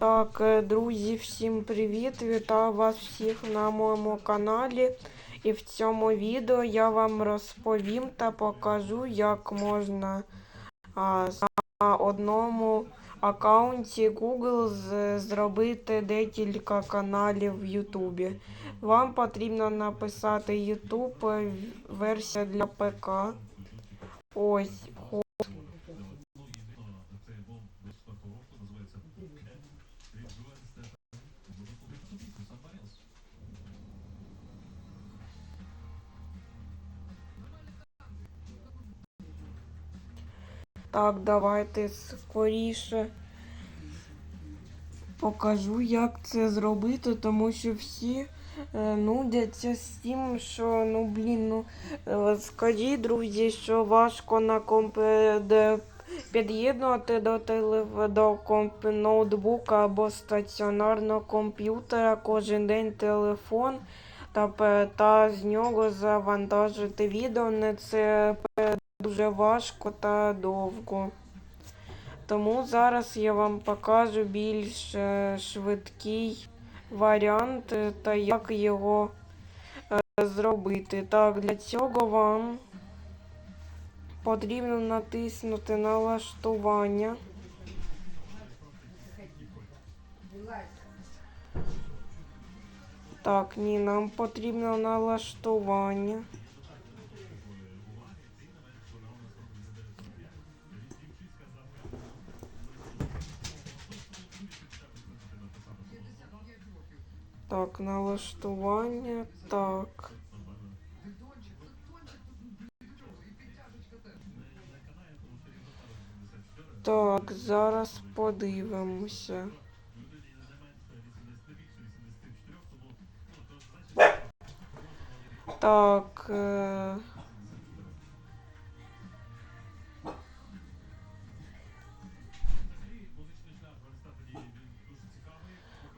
Так, е, друзі, всім привіт! Вітаю вас всіх на моєму каналі. І в цьому відео я вам розповім та покажу, як можна а, на одному аккаунті Google з- зробити декілька каналів в Ютубі. Вам потрібно написати YouTube версія для ПК. Ось. Так, давайте скоріше покажу, як це зробити, тому що всі е, нудяться з тим, що ну блін, ну е, скажіть, друзі, що важко на комп під'єднувати до теле до комп ноутбука або стаціонарного комп'ютера кожен день телефон. Та, та з нього завантажити відео не це дуже важко та довго. Тому зараз я вам покажу більш е, швидкий варіант та як його е, зробити. Так, для цього вам потрібно натиснути налаштування. Так, ні, нам потрібно налаштування. Так, налаштування. Так. Так, зараз подивимося. Так. Е...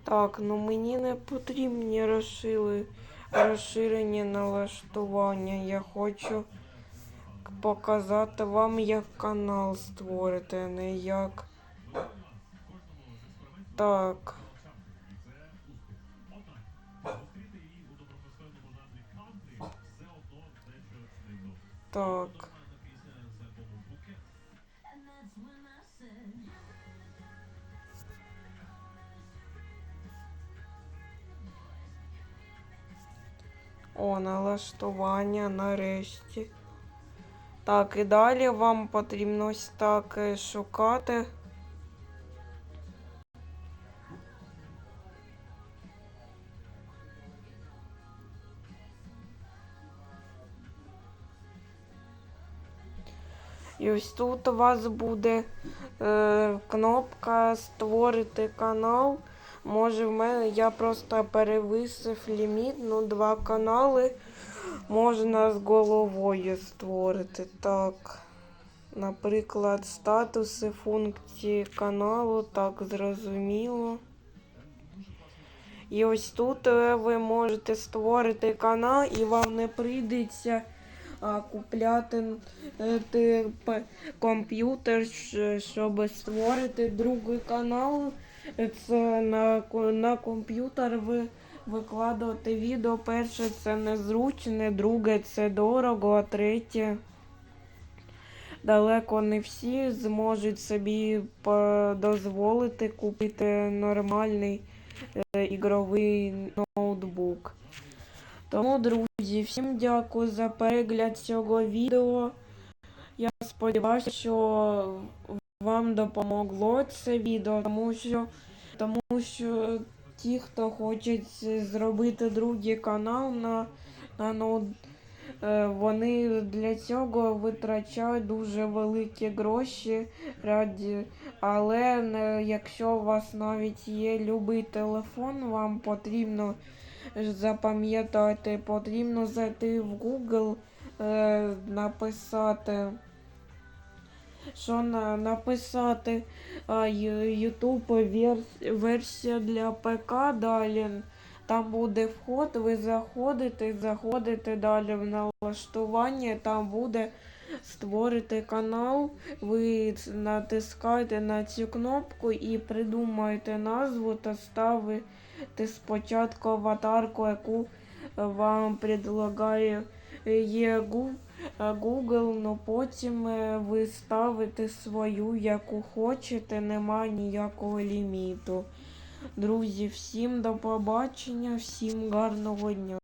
Так, ну мені не потрібні розшили, розширені налаштування. Я хочу показати вам, як канал створити, а не як. Так. Так. О, налаштування нарешті. Так, і далі вам потрібно ось так е, шукати. І ось тут у вас буде е, кнопка Створити канал. Може, в мене я просто перевисив ліміт, ну два канали можна з головою створити. Так. Наприклад, статуси функції каналу, так зрозуміло. І ось тут е, ви можете створити канал, і вам не прийдеться купляти е, комп'ютер, щоб створити другий канал. Це на, на комп'ютер ви викладувати відео. Перше, це незручне, друге це дорого, а третє. Далеко не всі зможуть собі дозволити купити нормальний е, ігровий ноутбук. Тому, друзі, всім дякую за перегляд цього відео. Я сподіваюся, що вам допомогло це відео, тому що, тому що ті, хто хочуть зробити другий канал на, на ноут, е, вони для цього витрачають дуже великі гроші. Раді, але якщо у вас навіть є любий телефон, вам потрібно запам'ятати, потрібно зайти в Google, е, написати, що на, написати YouTube вер- версія для ПК далі. Там буде вход, ви заходите, заходите далі в налаштування, там буде створите канал, ви натискаєте на цю кнопку і придумаєте назву та ставите спочатку аватарку, яку вам предлагає е, є е, Google, ну потім е, ви ставите свою, яку хочете, нема ніякого ліміту. Друзі, всім до побачення, всім гарного дня.